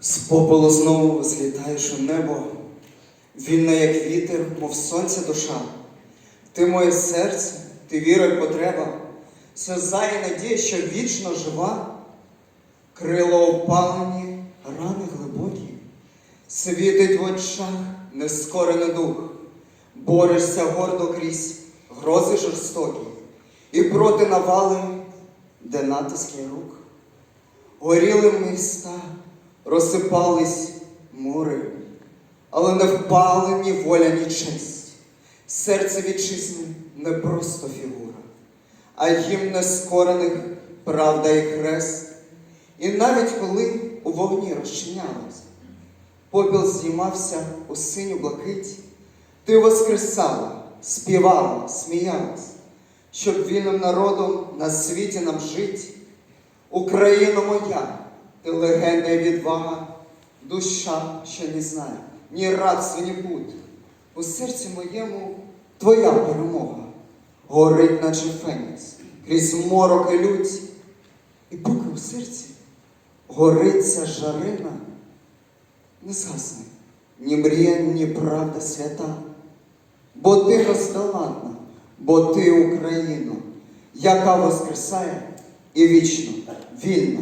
З попелу знову злітаєш у небо, вільна, як вітер, мов сонця душа. Ти моє серце, ти віра й потреба, сльоза і надія, що вічно жива, крила опалені, рани глибокі, світить в очах нескорений дух, борешся гордо крізь грози жорстокі, і проти навали, де натиски рук. Горіли міста, розсипались мури, але не впали ні воля, ні честь. Серце вітчизни не просто фігура, а гімн нескорених правда і хрест. І навіть коли у вогні розчинялась, попіл здіймався у синю блакить, ти воскресала, співала, сміялась, щоб вільним народом на світі нам жить. Україно моя, ти легенда і відвага, душа, що не знає, ні рабства, ні пут. У серці моєму твоя перемога горить, наче фенікс, крізь морок і лють. І поки у серці горить ця жарина, не згасне ні мрія, ні правда свята. Бо ти бездоладна, бо ти Україна, яка воскресає і вічно, вільна,